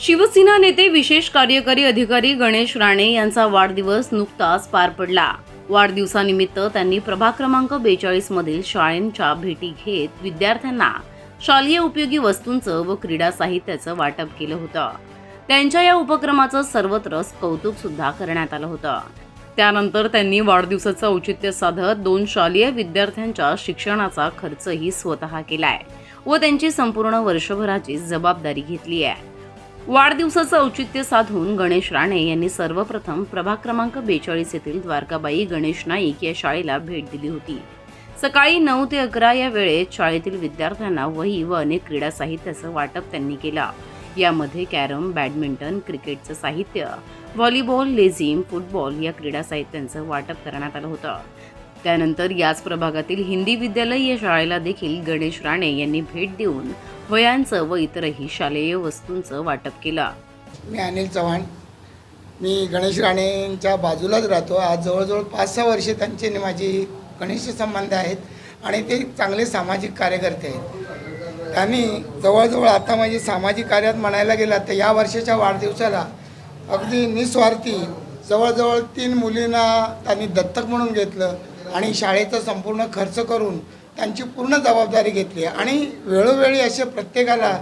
शिवसेना नेते विशेष कार्यकारी अधिकारी गणेश राणे यांचा वाढदिवस नुकताच पार पडला. वाढदिवसानिमित्त त्यांनी प्रभाग क्रमांक बेचाळीस मधील शाळेंच्या भेटी घेत विद्यार्थ्यांना शालेय उपयोगी वस्तूंचं व क्रीडा साहित्याचं वाटप केलं होतं. त्यांच्या या उपक्रमाचं सर्वत्र कौतुक सुद्धा करण्यात आलं होतं. त्यानंतर त्यांनी वाढदिवसाचं औचित्य साधत दोन शालेय विद्यार्थ्यांच्या शिक्षणाचा खर्चही स्वतः केलाय व त्यांची संपूर्ण वर्षभराची जबाबदारी घेतली आहे वाढदिवसाचं औचित्य साधून गणेश राणे यांनी सर्वप्रथम प्रभाग क्रमांक बेचाळीस येथील द्वारकाबाई गणेश नाईक या शाळेला भेट दिली होती. सकाळी नऊ ते अकरा या वेळेत शाळेतील विद्यार्थ्यांना वही व अनेक क्रीडा साहित्याचं वाटप त्यांनी केला. यामध्ये कॅरम बॅडमिंटन क्रिकेटचं साहित्य व्हॉलीबॉल लेझिम फुटबॉल या क्रीडा साहित्यांचं वाटप करण्यात आलं होतं. त्यानंतर याच प्रभागातील हिंदी विद्यालय या शाळेला देखील गणेश राणे यांनी भेट देऊन वयांचं व इतरही शालेय वस्तूंचं वाटप केलं. मी अनिल चव्हाण. मी गणेश राणेंच्या बाजूलाच राहतो. आज जवळजवळ पाच सहा वर्षे त्यांचे माझी घनिष्ठ संबंध आहेत आणि ते चांगले सामाजिक कार्यकर्ते आहेत. त्यांनी जवळजवळ आता म्हणजे सामाजिक कार्यात म्हणायला गेला तर या वर्षाच्या वाढदिवसाला अगदी निस्वार्थी जवळजवळ तीन मुलींना त्यांनी दत्तक म्हणून घेतलं. आणि शाळेचा संपूर्ण खर्च करून त्यांची पूर्ण जबाबदारी घेतली. आणि वेळोवेळी असे प्रत्येकाला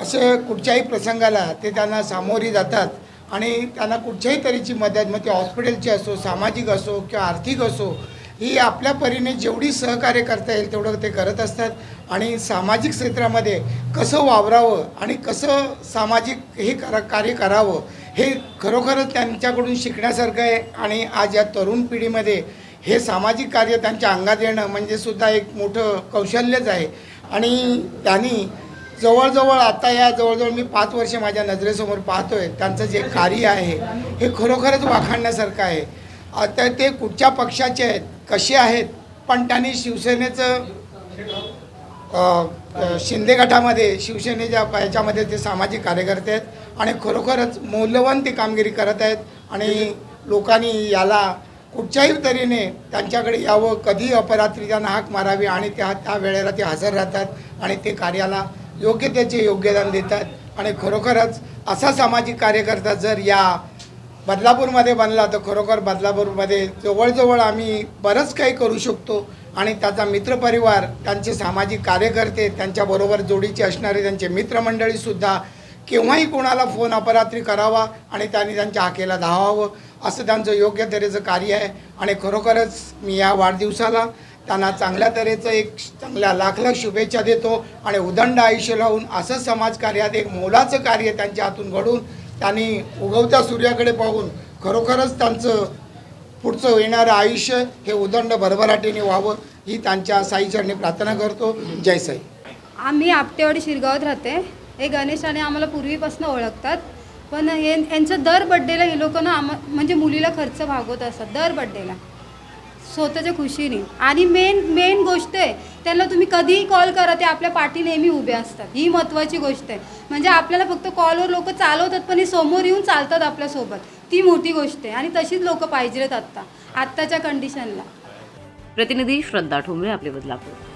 असे कुठच्याही प्रसंगाला ते त्यांना सामोरी जातात आणि त्यांना कुठच्याही तऱ्हेची मदत मग ती हॉस्पिटलची असो सामाजिक असो किंवा आर्थिक असो ही आपल्या परीने जेवढी सहकार्य करता येईल तेवढं ते करत असतात. आणि सामाजिक क्षेत्रामध्ये कसं वावरावं आणि कसं सामाजिक हे करा कार्य करावं हे खरोखरच त्यांच्याकडून शिकण्यासारखं आहे. आणि आज या तरुण पिढीमध्ये हे सामाजिक कार्य त्यांच्या अंगात येणं म्हणजे सुद्धा एक मोठं कौशल्यच आहे. आणि त्यांनी जवळजवळ आता या जवळजवळ मी पाच वर्ष माझ्या नजरेसमोर पाहतोय. त्यांचं जे कार्य आहे हे खरोखरच वाखाणण्यासारखं आहे. आता ते कुठच्या पक्षाचे आहेत कसे आहेत पण त्यांनी शिवसेनेचं शिंदे गटामध्ये शिवसेनेच्या याच्यामध्ये ते सामाजिक कार्यकर्ते आहेत. आणि खरोखरच मौल्यवान ती कामगिरी करत आहेत. आणि लोकांनी याला कुठच्याही तऱ्हेने त्यांच्याकडे यावं कधी अपरात्री त्यांना हाक मारावी आणि त्या त्या वेळेला ते हजर राहतात आणि ते कार्याला योग्य त्याचे योगदान देतात. आणि खरोखरच असा सामाजिक कार्यकर्ता जर या बदलापूरमध्ये बनला तर खरोखर बदलापूरमध्ये जवळजवळ आम्ही बरंच काही करू शकतो. आणि त्याचा मित्रपरिवार त्यांचे सामाजिक कार्यकर्ते त्यांच्याबरोबर जोडीचे असणारे त्यांचे मित्रमंडळीसुद्धा केव्हाही कोणाला फोन अपरात्री करावा आणि त्यांनी त्यांच्या हाकेला धावावं. असं त्यांचं योग्य तऱ्हेचं कार्य आहे. आणि खरोखरच मी या वाढदिवसाला त्यांना चांगल्या तऱ्हेचं एक चांगल्या लाख लाख शुभेच्छा देतो. आणि उदंड आयुष्य लावून असं समाजकार्यात एक मोलाचं कार्य त्यांच्या हातून घडून त्यांनी उगवत्या सूर्याकडे पाहून खरोखरच त्यांचं पुढचं येणारं आयुष्य हे उदंड भरभराटीने व्हावं ही त्यांच्या साईचरणी प्रार्थना करतो. जय साई. आम्ही आपटेवाडी शिरगावात राहते. हे गणेश आणि आम्हाला पूर्वीपासून ओळखतात. पण हे यांचं दर बड्डेला हे लोक ना आम म्हणजे मुलीला खर्च भागवत असतात दर बड्डेला स्वतःच्या खुशीने. आणि मेन मेन गोष्ट आहे त्यांना तुम्ही कधीही कॉल करा ते आपल्या पाठी नेहमी उभे असतात. ही महत्त्वाची गोष्ट आहे. म्हणजे आपल्याला फक्त कॉलवर लोक चालवतात पण हे समोर येऊन चालतात आपल्यासोबत ती मोठी गोष्ट आहे. आणि तशीच लोक पाहिजेत आत्ता. आत्ताच्या कंडिशनला प्रतिनिधी श्रद्धा ठोंबरे आपले बदलापूर.